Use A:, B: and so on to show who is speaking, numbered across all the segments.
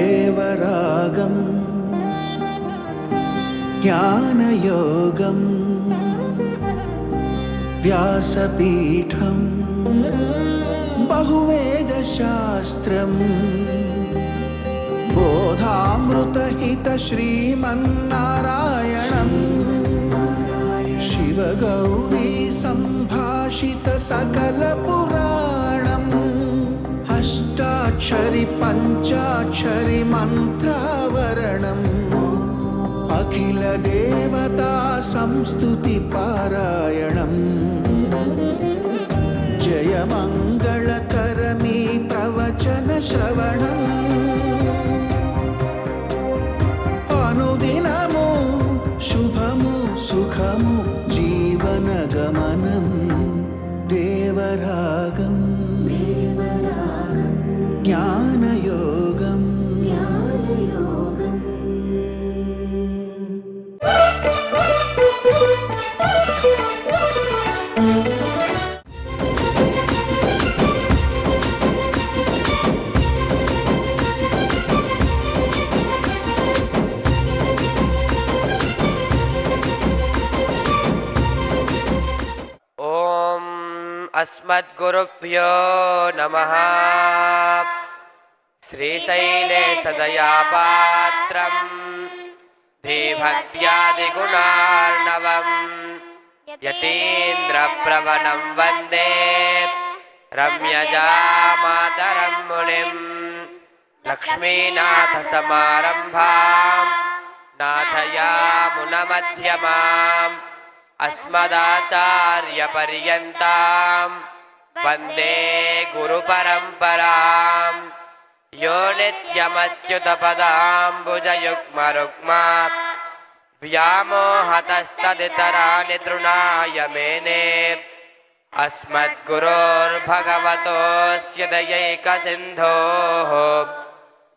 A: ेवरागम् ज्ञानयोगम् व्यासपीठम् बहुवेदशास्त्रम् बोधामृतहितश्रीमन्नारायणम् शिवगौरी सम्भाषितसकलपुरा षष्टाक्षरि पञ्चाक्षरि मन्त्रावरणम् अखिलदेवता संस्तुतिपारायणम्
B: जयमङ्गलकरमी प्रवचनश्रवणम् नमः। श्रीशैले सदया पात्रम् धीभक्त्यादिगुणार्णवम्। यतीन्द्रप्रवणं वन्दे। रम्यजामातरं मुनिम्। लक्ष्मीनाथसमारम्भाम्। नाथयामुनमध्यमाम्। अस्मदाचार्यपर्यन्ताम् वन्दे गुरुपरम्पराम्। यो नित्यमच्युतपदाम्बुजयुग्मरुग्मा। व्यामोहतस्तदितराणि तृणाय मेने। अस्मद्गुरोर्भगवतोऽस्य दयैकसिन्धोः।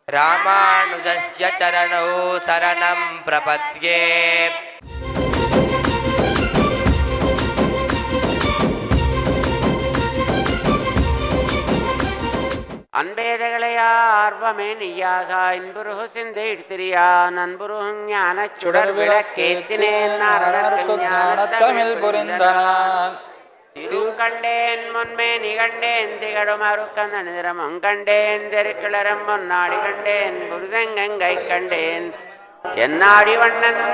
B: रामानुजस्य चरणौ शरणं प्रपद्ये
C: அன்பேதைகளை ஆர்வமே நீயாக. இன்புருகு சிந்தையிடுத்திரியா நண்புருகு ஞான சுடர் விளக்கேத்தினேன்
D: ஞானத்தமிழ் புரிந்தனான்.
C: கண்டேன் முன்பே நிகண்டேன். திகழும் அருக்கந்த நிதிரமும் கண்டேன். தெருக்கிளரம் முன்னாடி கண்டேன். புருதங்கை கண்டேன். என்னாடி வண்ணன்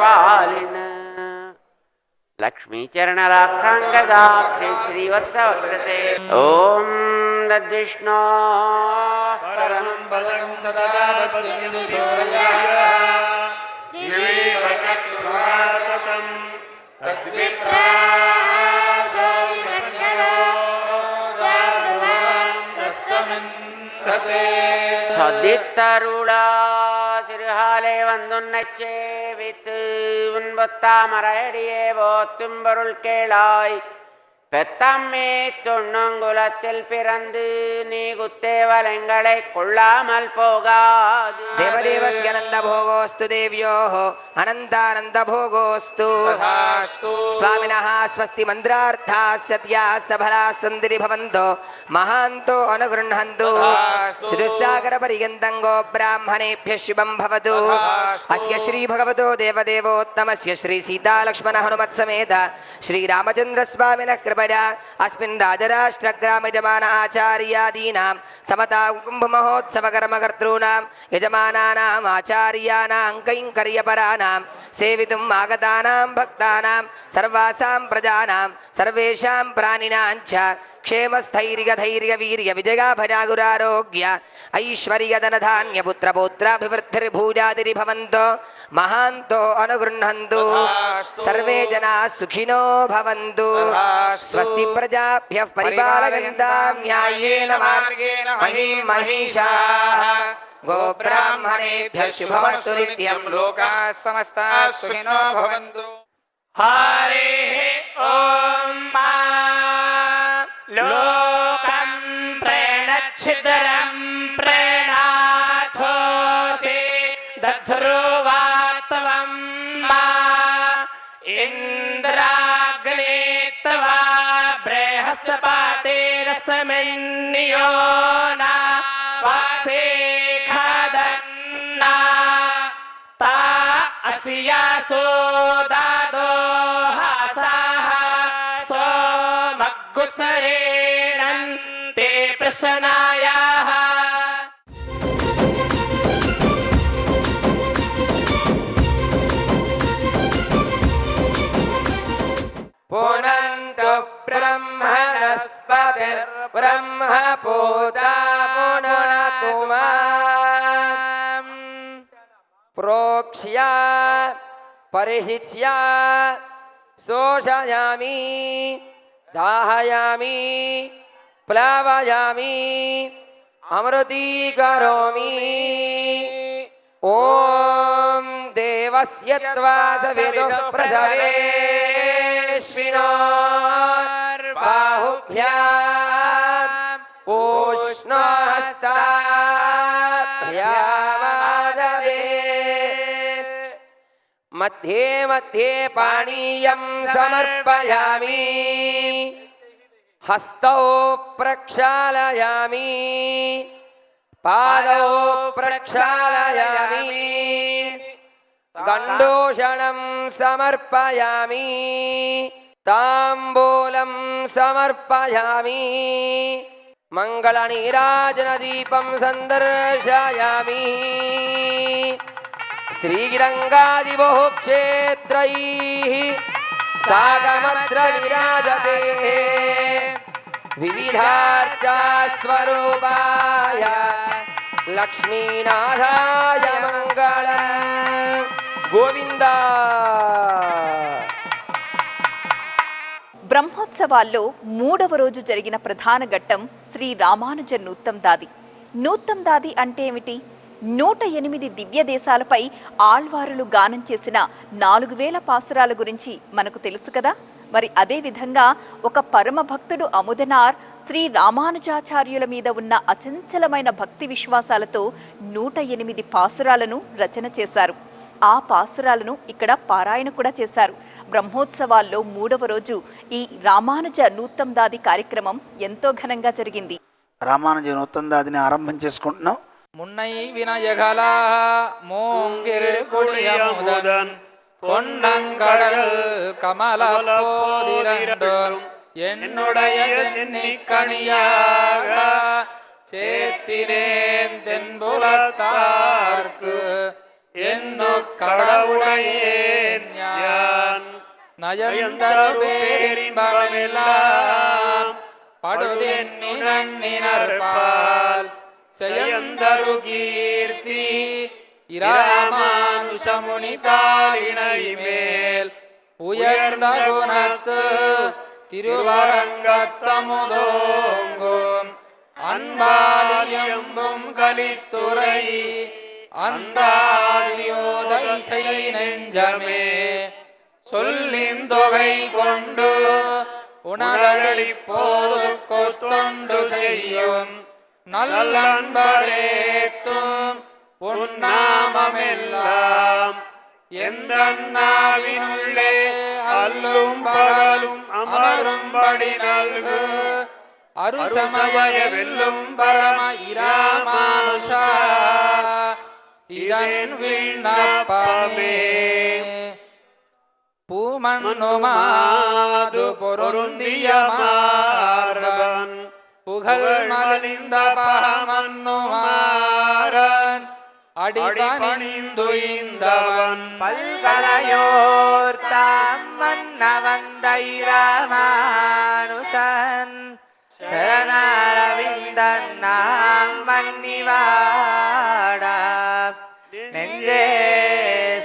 C: பாலின लक्ष्मीचरणलाक्षाङ्गदाक्षे श्रीवत्सवर्षते ॐ तद्विष्णो परं
D: पदं सदा पश्यन्ति सूर्याय
C: सदितरुणा அழகாலே வந்துன்னை சேவித்து உன்பொத்தாமரையடியே போத்தும் பொருள் கேளாய். பெத்தம்மே தொன்னங்குலத்தில் பிறந்து நீ குத்தேவலங்களை கொள்ளாமல் போகாது.
B: தேவதேவஸ்ய அனந்த போகோஸ்து தேவியோஹோ அனந்தானந்த போகோஸ்து. சுவாமினஹ ஸ்வஸ்தி மந்திரார்த்தா சத்யா சபலா சுந்தரி பவந்தோ మహాంతో అనుగృహంతు. చతుస్సాగర పర్యంతం గో బ్రాహ్మణేభ్య శుభం భవదు అస్య శ్రీ భగవతో దేవదేవోత్తమస్య శ్రీ సీతాలక్ష్మణ హనుమత్ సమేత శ్రీరామచంద్ర శ్రీరామచంద్రస్వామిన కృపయా. అస్మిన్ రాజరాష్ట్ర గ్రామ యజమాన ఆచార్యాదీనాం. సమతా కుంభమహోత్సవకర్మకర్తॄణాం. యజమానానాం ఆచార్యాణాం కైంకర్యపరాణాం సేవితుం ఆగతానాం భక్తానాం. సర్వాసాం ప్రజానాం. సర్వేషాం ప్రాణినాం చ. विजयाभजागुरारोग्य ऐश्वर्यधनधान्यपुत्रपौत्राभिवृद्धिर्भूजादिरिभवन्तो महान्तो अनुगृह्णन्तु। सर्वे जनाः सुखिनो भवन्तु। स्वस्ति प्रजाभ्यः परिपालयन्तां न्याय्येन मार्गेण महीं महिषाः गोब्राह्मणेभ्यः शुभमस्तु नित्यं। लोकाः समस्ताः सुखिनो भवन्तु।
E: हरिः ॐ मा लोकं प्रेणच्छिदरं प्रेणाथोऽसि दध्रुवात्वं मा इन्द्राग्ने त्वा बृहस्पतिरसमिन्यो न वासे खदन्ना ता अस्यासो दादोहा सोमग्गुसरेणन् ते प्रशनायाः
D: पुनन्तु ब्रह्मणस्पतिर्ब्रह्म पूता पुनतु माम् प्रोक्ष्या परिशिच्या शोषयामि दाहयामी प्लावयामी अमृती करोमी। ओम देवस्य त्वासविदुः प्रसवेश्विनो बाहुभ्याम् पूष्णहस्ताभ्याम् मध्ये मध्ये पानीयं समर्पयामि हस्तौ प्रक्षालयामि पादौ प्रक्षालयामि गण्डूषणं समर्पयामि ताम्बूलं समर्पयामि मङ्गलनीराजनदीपं सन्दर्शयामि श्रीरङ्गादिबहुः क्षेत्रैः सागमत्र विराजते विविधार्चा स्वरूपाय लक्ष्मीनाथाय मङ्गलम् गोविन्द
F: బ్రహ్మోత్సవాల్లో మూడవ రోజు జరిగిన ప్రధాన ఘట్టం శ్రీ రామానుజ నూత్తం దాది నూత్తం దాది అంటే ఏమిటి నూట ఎనిమిది దివ్య దేశాలపై ఆళ్వారులు గానం చేసిన నాలుగు వేల పాసురాల గురించి మనకు తెలుసు కదా? మరి అదేవిధంగా ఒక పరమ భక్తుడు అముదనార్ శ్రీ రామానుజాచార్యుల మీద ఉన్న అచంచలమైన భక్తి విశ్వాసాలతో నూట ఎనిమిది పాసురాలను రచన చేశారు. ఆ పాసురాలను ఇక్కడ పారాయణ కూడా చేశారు. బ్రహ్మోత్సవాల్లో మూడవ రోజు ఈ రామానుజ నూత్తం దాది కార్యక్రమం ఎంతో ఘనంగా జరిగింది.
G: రామానుజ నూతనదాదిని ఆరంభం చేసుకుంటున్నాం.
D: முன்னை விநாயகலா மூங்கிரு குடியமுதன் பொன்னங்கடல் கமல போதிரண்டும் என்னுடைய சென்னி கனியாக சேர்த்தினேன் தென்புலத்தார்க்கு என்னோ கடவுடையேன் யான் நயந்தருவேரின்பமெல்லாம் படுதென்னினர் பால் செயந்தரு கீர்த்தி இராமானுஷமுனி மேல் உயர்ந்த குணத்து திருவரங்கத்தமுதோங்கும் அன்பாதியம்பும் கலித்துறை அந்தாதியோதை இசை நெஞ்சமே சொல்லின் தொகை கொண்டு உணரளிப்போது கொத்தொண்டு செய்யும் நல்லன்பரேத்தும் உன்னாமமெல்லாம் எந்த நாவினுள்ளே அல்லும் பகலும் அமரும்படி நல்கு. அருசமய வெல்லும் பரம இராமானுஷா. இதன் விண்ணப்பமே. பூமண்ணுமாது பொருந்திய மார்பன் புகழ் மலிந்த பகமன்னுமாறன். அடிபணிந்து இந்தவன்
H: பல்கலையோர் தாம் மன்னவந்தை ராமானுசன். சரணாரவிந்தன் நாம் மன்னிவாடா நெஞ்சே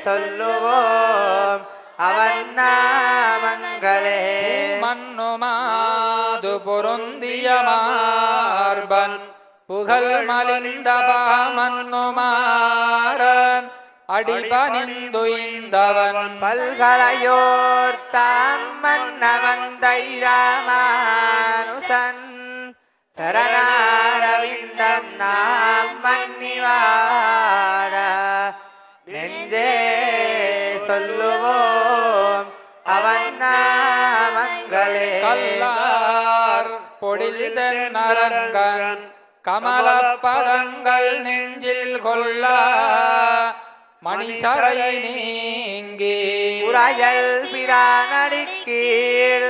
H: சொல்லுவோம் அவன் நாமங்களே.
D: புகழோடு பொருந்திய மார்பன் புகழ் மலிந்த பாமன்னுமாரன் அடிபணிந்துயந்தவன்
H: பல்கலையோர் தாமன்னவன் தைராமானுசன் சரணாரவிந்தம் நாம் மன்னிவார நெஞ்சே சொல்லுவோம் அவன் நாமங்களே.
D: கல்லா இதன் நரங்கன் கமல பதங்கள் நெஞ்சில் கொள்ள மணிசரை நீங்கி
H: உரையல் பிரானடி கீழ்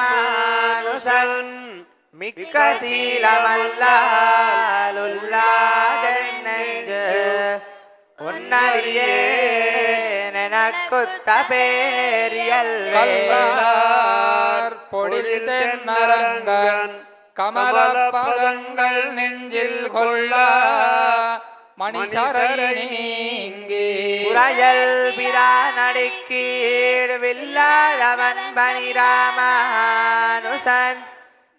H: பனிராமானுசன் மிக்க சீலமல்லாலுல்லாத உன்னடியே எனக்குத்த
D: பேரியல்லார் பொடிலிதே நரங்கன் கமல பதங்கள் நெஞ்சில் கொள்ள மணிசரை நீங்கி.
H: உரையல் பிரானடிக்கீழ் வில்லாதவன் பனிராமானுசன்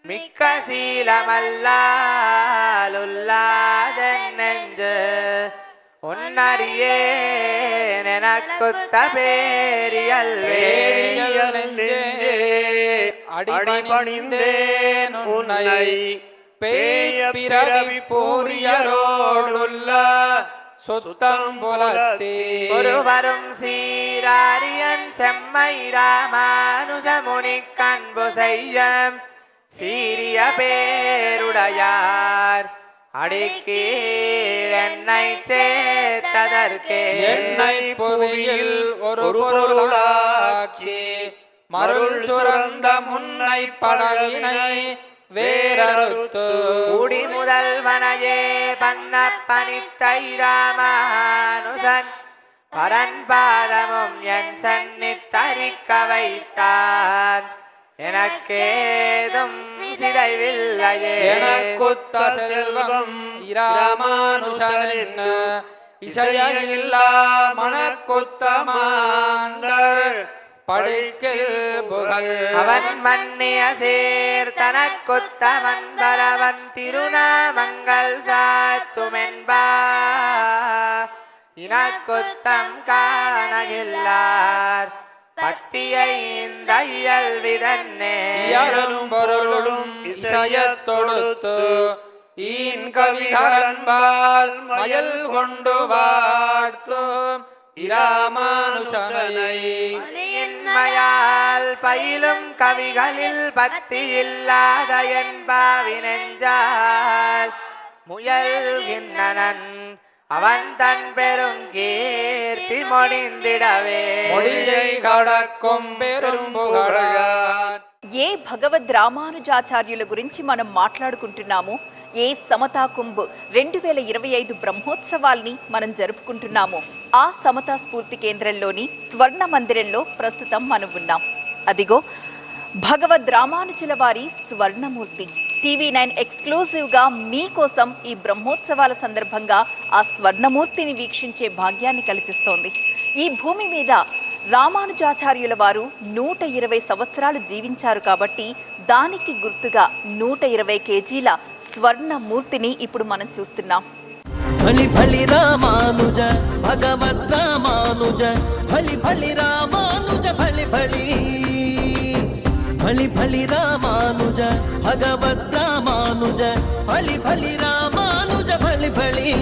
H: மிக்க சீலமல்லாலுல்லாதன் நெஞ்சு.
D: அடிபணிந்தேன் உன்னை. பேய பிறவி பூரியரோடுள்ள சொத்தம் புலத்தே.
H: ஒருவரும் சீராரியன் செம்மை ராமானுஜமுனி கண்பு செய்யம். சீரிய பேருடையார். அடிக்கீழ் என்னை சேர்த்ததற்கே
D: என்னை புவியில் ஒரு பொருளாக்கி மருள் சுரந்த முன்னை படவினை வேறறுத்து.
H: கூடி முதல்வனையே பண்ண பணித்தை ராமானுஜன் பரன்பாதமும் என் சன்னி தரிக்க வைத்தான். எனக்கேதும் சிதைவில்லையே.
D: எனக்குத்த செல்வம் இராமானுஷன் இசையில்லா மனக்குத்த மாந்தர் படிக்கில் புகழ்.
H: அவன் மன்னிய சேர் தனக்குத்த வந்தரவன் திருநாமங்கள் சாத்துமென்பா. இனக்குத்தம் காணகில்லார்.
D: പത്തിയൈന്തയ്യൽ വിതന്നെ പൊരുളും ഇസയത്തൊടുത്തു ഈൻ കവികളൻപാൽ മയൽ കൊണ്ടു വാർത്തു ഇരാമാനുഷനൈ
H: மலையால் பயிலும் கவிகளில் பக்தி இல்லாத என்பாவினெஞ்சால் முயல்கின்றனன் அவன் தன் பெருங்கீர்த்தி மொழிந்திடவே
D: மொழியை கடக்கும் பெரும் புகழான்
F: ఏ భగవద్ రామానుజాచార్యుల గురించి మనం మాట్లాడుకుంటున్నామో ఏ సమతా కుంభ్ రెండు వేల ఇరవై ఐదు బ్రహ్మోత్సవాల్ని మనం జరుపుకుంటున్నామో ఆ సమతా స్ఫూర్తి కేంద్రంలోని స్వర్ణ మందిరంలో ప్రస్తుతం మనం ఉన్నాం అదిగో భగవద్ రామానుజుల వారి స్వర్ణమూర్తి టీవీ నైన్ ఎక్స్క్లూజివ్గా మీకోసం ఈ బ్రహ్మోత్సవాల సందర్భంగా ఆ స్వర్ణమూర్తిని వీక్షించే భాగ్యాన్ని కల్పిస్తోంది. ఈ భూమి మీద రామానుజాచార్యుల వారు నూట ఇరవై సంవత్సరాలు జీవించారు కాబట్టి దానికి గుర్తుగా నూట ఇరవై కేజీల స్వర్ణమూర్తిని ఇప్పుడు మనం చూస్తున్నాం.
I: భలి భలి రామానుజ భగవద్ రామానుజ భలి భలి రామానుజ భలి భలి ఫలి ఫలి రామానుజ భగవద్ రామానుజ ఫలి ఫలి రామానుజ ఫలి ఫలి.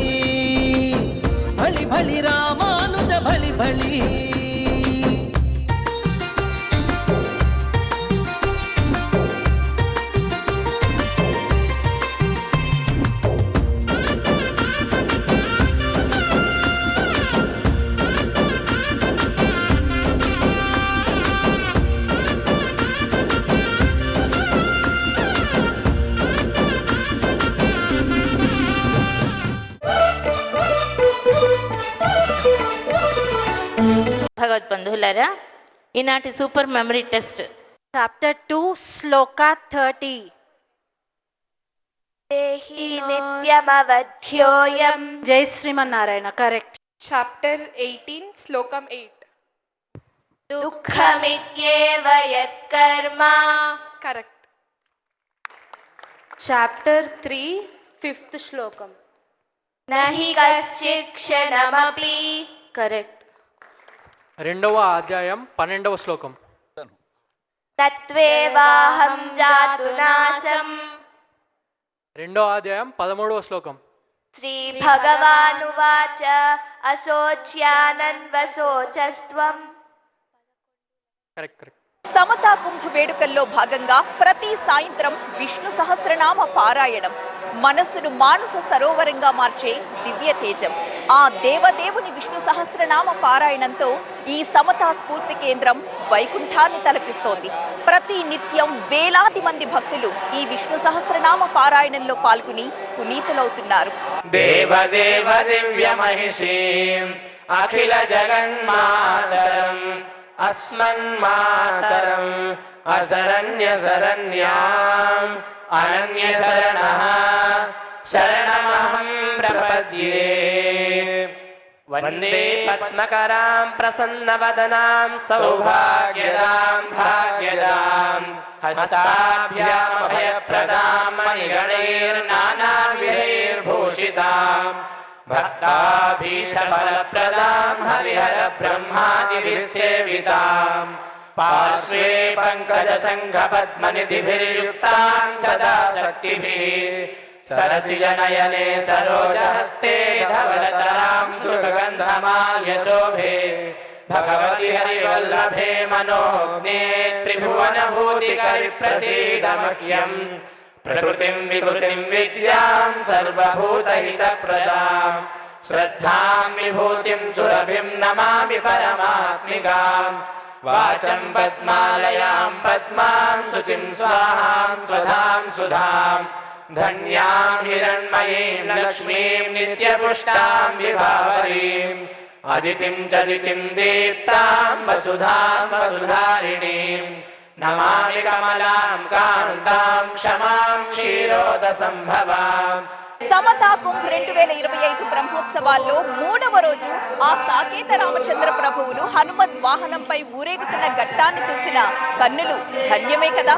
I: ఫలి ఫలి రామానుజ ఫలి ఫలి.
J: భగవద్బంధువులారా ఈనాటి super memory test
K: chapter two శ్లోక థర్టీ
L: దేహి నిత్యమవధ్యోయం
K: జై శ్రీమన్నారాయణ కరెక్ట్
L: చాప్టర్ ఎయిటీన్ శ్లోకం eight దుఃఖమిత్యేవ యత్కర్మ correct
K: chapter three fifth శ్లోకం
L: నహి కశ్చిత్ క్షణమపి
K: కరెక్ట్
M: రెండవ అధ్యాయం పన్నెండవ శ్లోకం.
L: తత్వేవాహం జాతు నాశం.
M: రెండవ అధ్యాయం పదమూడవ శ్లోకం.
L: శ్రీ భగవానువాచ అశోచ్యానన్వశోచస్త్వం
M: కరెక్ట్ కరెక్ట్
F: సమతా కుంభ వేడుకల్లో భాగంగా ప్రతి సాయంత్రం విష్ణు సహస్రనామ పారాయణం. మనస్సును మానస సరోవరంగా మార్చే దివ్య తేజం. ఆ దేవదేవుని విష్ణు సహస్రనామ పారాయణంతో ఈ సమతా స్ఫూర్తి కేంద్రం వైకుంఠాన్ని తలపిస్తోంది. ప్రతి నిత్యం వేలాది మంది భక్తులు ఈ విష్ణు సహస్రనామ పారాయణంలో పాల్గొని పునీతులవుతున్నారు.
E: దేవదేవ దివ్య అఖిల జగన్మాతరం అస్మన్మాతరం అశరణ్య శరణ్యాం అనన్య శరణ శరణమహం ప్రపద్యే. वन्दे पद्मकरां प्रसन्नवदनां सौभाग्यदां भाग्यदां हस्ताभिनामिर्भूषिताम् भक्ताभिषपदाम् हरिहर ब्रह्मादिभिर्सेविताम् पार्श्वे पङ्कजसङ्घपद्मनिधिभिर्युक्तां सदा शक्तिभिः सरसिजनयने सरोजहस्ते धवलतरां सुगन्धमाल्यशोभे भगवति हरिवल्लभे मनोग्ने त्रिभुवनभूतिकरिप्रसीदमह्यम्। मनोज्ञे त्रिभुवन विद्याम् सर्वभूतहितप्रदाम्। श्रद्धां विभूतिम् सुलभिम् नमामि परमात्मिकाम्। वाचम् पद्मालयाम् पद्मां सुचिम् स्वाहा सुधाम् सुधाम्। धन्याम् हिरण्मयीम् लक्ष्मीम् नित्यपुष्टाम् विभावरीम् अदितिम् चदितिम् दीप्ताम् वसुधाम् वसुधारिणीम् नमामि कमलाम् कान्ताम् क्षमाम् क्षीरोदसम्भवा
F: సమతా కుంభ్ రెండు వేల ఇరవై ఐదు బ్రహ్మోత్సవాల్లో మూడవ రోజు ఆ సాకేత రామచంద్ర ప్రభువులు హనుమద్ వాహనంపై ఊరేగుతున్న ఘట్టాన్ని చూసిన కన్నులు ధన్యమే కదా!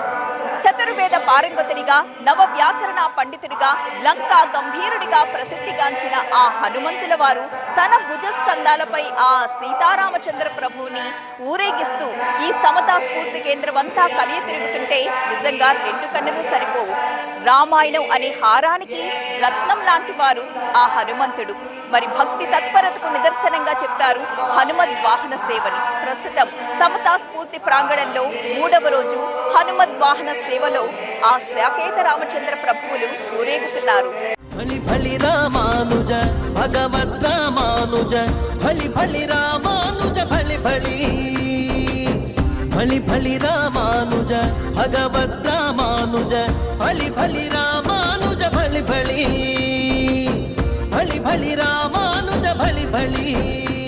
F: చతుర్వేద పారంగతుడిగా నవ వ్యాకరణ పండితుడిగా లంకా గంభీరుడిగా ప్రసిద్ధిగాంచిన ఆ హనుమంతుల వారు తన భుజస్కందాలపై ఆ సీతారామచంద్ర ప్రభువుని ఊరేగిస్తూ ఈ సమతా స్ఫూర్తి కేంద్రమంతా కలియ తిరుగుతుంటే నిజంగా రెండు కన్నులు సరిపోవు. రామాయణం అనే హారానికి రత్నం లాంటి వారు ఆ హనుమంతుడు. మరి భక్తి తత్పరతకు నిదర్శనంగా చెప్తారు హనుమద్ వాహన సేవని. ప్రస్తుతం సమతా స్ఫూర్తి ప్రాంగణంలో మూడవ రోజు హనుమద్ వాహన సేవలో ఆ శాకేత రామచంద్ర ప్రభువులు ఊరేగుతున్నారు.
I: బలి బలి రామానుజ భగవద్ రామానుజ బలి బలి రామానుజ బలి భలి ఫలి ఫలి రామానుజ భగవద్ రామానుజ ఫలి ఫలి రామానుజ ఫలి ఫలి. ఫలి ఫలి రామానుజ ఫలి ఫలి.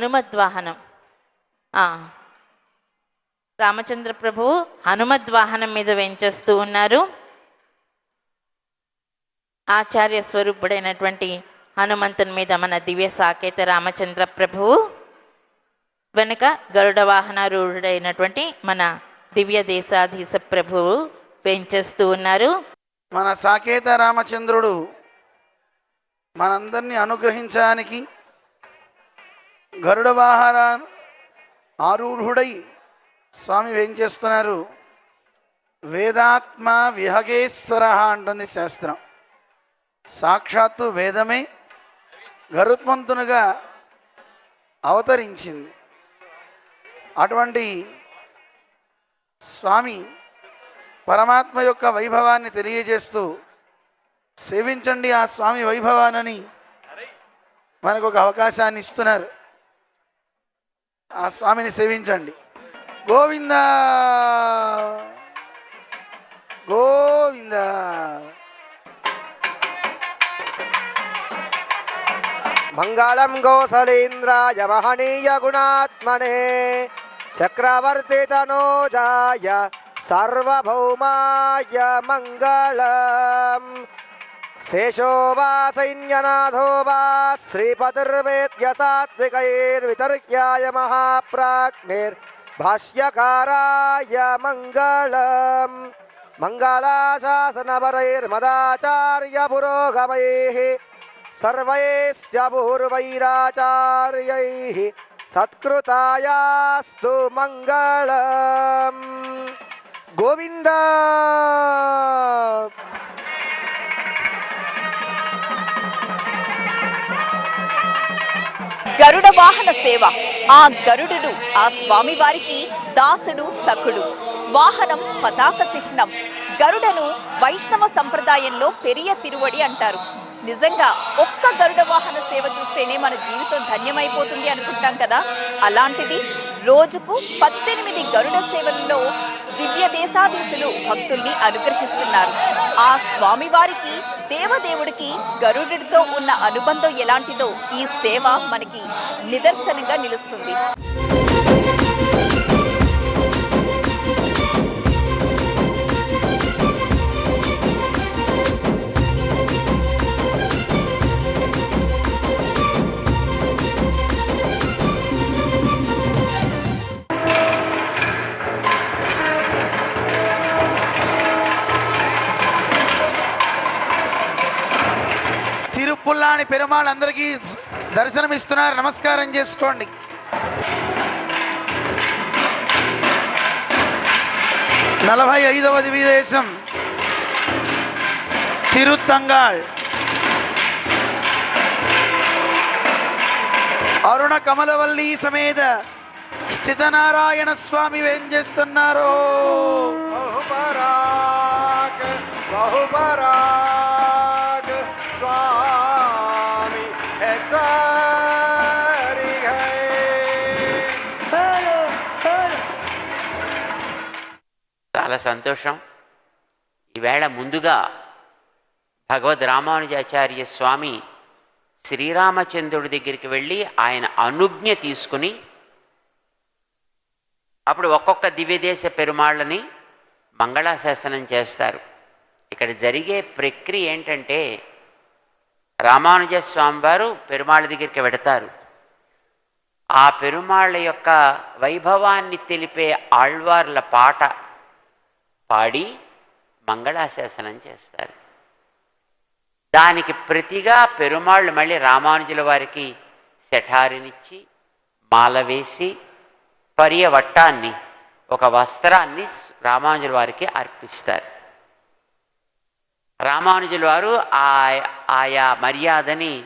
J: హనుమద్వాహనం. రామచంద్ర ప్రభువు హనుమద్వాహనం మీద వెంచేస్తూ ఉన్నారు. ఆచార్య స్వరూపుడైనటువంటి హనుమంతుని మీద మన దివ్య సాకేత రామచంద్ర ప్రభువు వెనుక గరుడ వాహనారూఢుడైనటువంటి మన దివ్య దేశాధీశ ప్రభువు వెంచేస్తూ ఉన్నారు.
G: మన సాకేత రామచంద్రుడు మనందరినీ అనుగ్రహించడానికి గరుడ వాహన ఆరూఢుడై స్వామి ఏం చేస్తున్నారు? వేదాత్మ విహగేశ్వర అంటుంది శాస్త్రం. సాక్షాత్తు వేదమే గరుత్మంతునిగా అవతరించింది. అటువంటి స్వామి పరమాత్మ యొక్క వైభవాన్ని తెలియజేస్తూ సేవించండి ఆ స్వామి వైభవానని మనకు ఒక అవకాశాన్ని ఇస్తున్నారు. ఆ స్వామిని సేవించండి. గోవింద! గోవింద!
N: మంగళం గోసలేంద్రాయ మహనీయ గుణాత్మనే చక్రవర్తి తనోజాయ సార్వభౌమాయ మంగళం. शेषो वा सैन्यनाथो वा श्रीपतिर्वेद्य सात्विकैर्वितर्क्याय महाप्राज्ञैर्भाष्यकाराय मङ्गलम् मङ्गलाशासनपरैर्मदाचार्यपुरोगमैः सर्वैश्च पूर्वैराचार्यैः सत्कृतायास्तु मङ्गलम्। गोविन्दा!
F: గరుడ వాహన సేవ. ఆ గరుడుడు ఆ స్వామివారికి దాసుడు సఖుడు. వాహనం పతాక చిహ్నం. గరుడను వైష్ణవ సంప్రదాయంలో పెరియ తిరువడి అంటారు. నిజంగా ఒక్క గరుడ వాహన సేవ చూస్తేనే మన జీవితం ధన్యమైపోతుంది అనుకుంటాం కదా? అలాంటిది రోజుకు పద్దెనిమిది గరుడ సేవల్లో దివ్య దేశాదేశులు భక్తుల్ని అనుగ్రహిస్తున్నారు. ఆ స్వామివారికి దేవదేవుడికి గరుడితో ఉన్న అనుబంధం ఎలాంటిదో ఈ సేవ మనకి నిదర్శనంగా నిలుస్తుంది.
G: పెరుమాళ్ళందరికీ దర్శనమిస్తున్నారు. నమస్కారం చేసుకోండి. నలభై ఐదవ దివిదేశం తిరుత్తంగాళ్. అరుణ కమలవల్లి సమేత స్థితనారాయణ స్వామి ఏం చేస్తున్నారో?
N: బహుపరాక్ బహుపరాక్.
O: సంతోషం. ఈవేళ ముందుగా భగవద్ రామానుజాచార్య స్వామి శ్రీరామచంద్రుడి దగ్గరికి వెళ్ళి ఆయన అనుజ్ఞ తీసుకుని అప్పుడు ఒక్కొక్క దివ్యదేశ పెరుమాళ్ళని మంగళాశాసనం చేస్తారు. ఇక్కడ జరిగే ప్రక్రియ ఏంటంటే రామానుజ స్వామివారు పెరుమాళ్ళ దగ్గరికి వెడతారు. ఆ పెరుమాళ్ళ యొక్క వైభవాన్ని తెలిపే ఆళ్వార్ల పాట పాడి మంగళాశాసనం చేస్తారు. దానికి ప్రతిగా పెరుమాళ్ళు మళ్ళీ రామానుజుల వారికి శఠారినిచ్చి మాల వేసి పర్యవట్టాన్ని ఒక వస్త్రాన్ని రామానుజుల వారికి అర్పిస్తారు. రామానుజుల వారు ఆయా మర్యాదని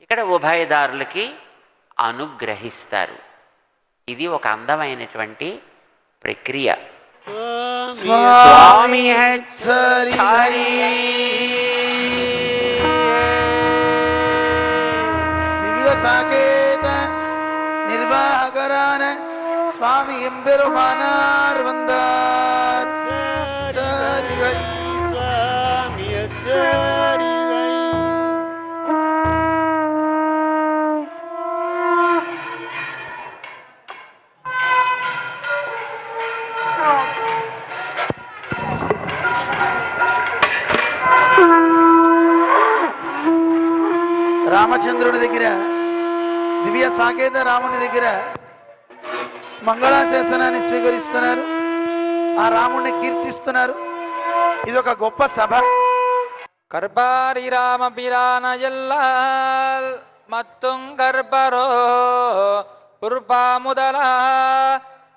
O: ఇక్కడ ఉభయదారులకి అనుగ్రహిస్తారు. ఇది ఒక అందమైనటువంటి ప్రక్రియ.
G: स्वामी है दिव्य साकेत निर्वाह करान स्वामी इंबिर वंदा। రామచంద్రుడి దగ్గర దివ్య సాకేత రాముని దగ్గర మంగళాశాసనాన్ని స్వీకరిస్తున్నారు ఆ రాముణ్ణి కీర్తిస్తున్నారు ఇది ఒక గొప్ప సభ
D: கர்ப்பாரி ராம பிரான எல்லால் மத்தும் கர்ப்பரோ புர்பா முதலா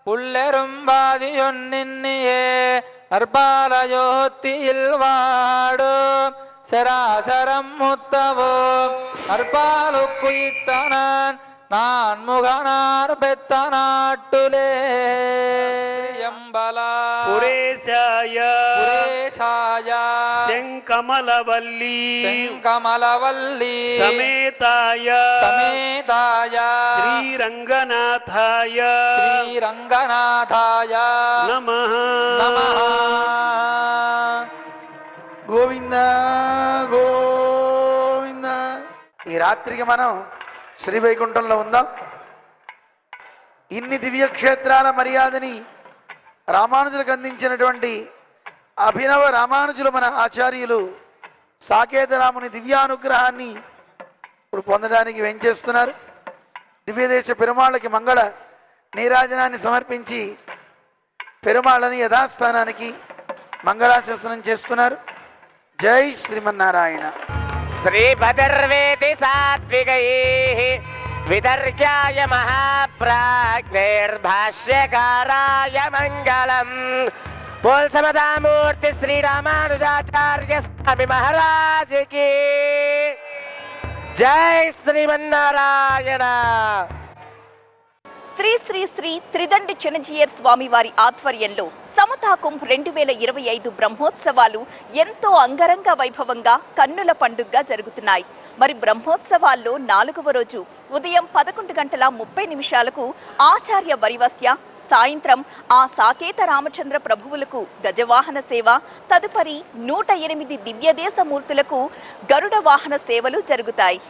D: புல்லெரும்பாதியொன்னின்னியே அர்பாலயோத்தியில் வாடு சராசரம் முத்தவோ அற்பாலு குயித்தனான் நான் முகனார் பெத்த நாட்டுலே. எம்பலா.
N: புரேசாய.
D: புரேசாய.
N: செங்கமலவல்லி.
D: செங்கமலவல்லி.
N: சமேதாய.
D: சமேதாய.
N: ஸ்ரீரங்கநாதாய.
D: ஸ்ரீரங்கநாதாய.
N: நம
D: நம
G: గోవింద గోవింద. ఈ రాత్రికి మనం శ్రీ వైకుంఠంలో ఉందాం. ఇన్ని దివ్యక్షేత్రాల మర్యాదని రామానుజులకు అందించినటువంటి అభినవ రామానుజులు మన ఆచార్యులు సాకేతరాముని దివ్యానుగ్రహాన్ని ఇప్పుడు పొందడానికి వెంచేస్తున్నారు. దివ్యదేశ పెరుమాళ్ళకి మంగళ నీరాజనాన్ని సమర్పించి పెరుమాళ్ళని యథాస్థానానికి మంగళాశాసనం చేస్తున్నారు. జై శ్రీమన్నారాయణ
P: శ్రీభదర్వేది సాత్వికైః విదర్గాయ మహాప్రాజ్ఞైర్భాష్యకారాయ మంగళం బోల్ సమదామూర్తి శ్రీరామానుజాచార్య స్వామి మహారాజుకి జై శ్రీమన్నారాయణ
F: శ్రీ శ్రీ శ్రీ త్రిదండి చెనజీయర్ స్వామి వారి ఆధ్వర్యంలో సమతా కుంభ్ రెండు వేల ఇరవై ఐదు బ్రహ్మోత్సవాలు ఎంతో అంగరంగ వైభవంగా కన్నుల పండుగగా జరుగుతున్నాయి. మరి బ్రహ్మోత్సవాల్లో నాలుగవ రోజు ఉదయం పదకొండు గంటల ముప్పై నిమిషాలకు ఆచార్య వరివస్య సాయంత్రం ఆ సాకేత రామచంద్ర ప్రభువులకు గజవాహన సేవ తదుపరి నూట ఎనిమిది దివ్యదేశ మూర్తులకు గరుడ వాహన సేవలు జరుగుతాయి.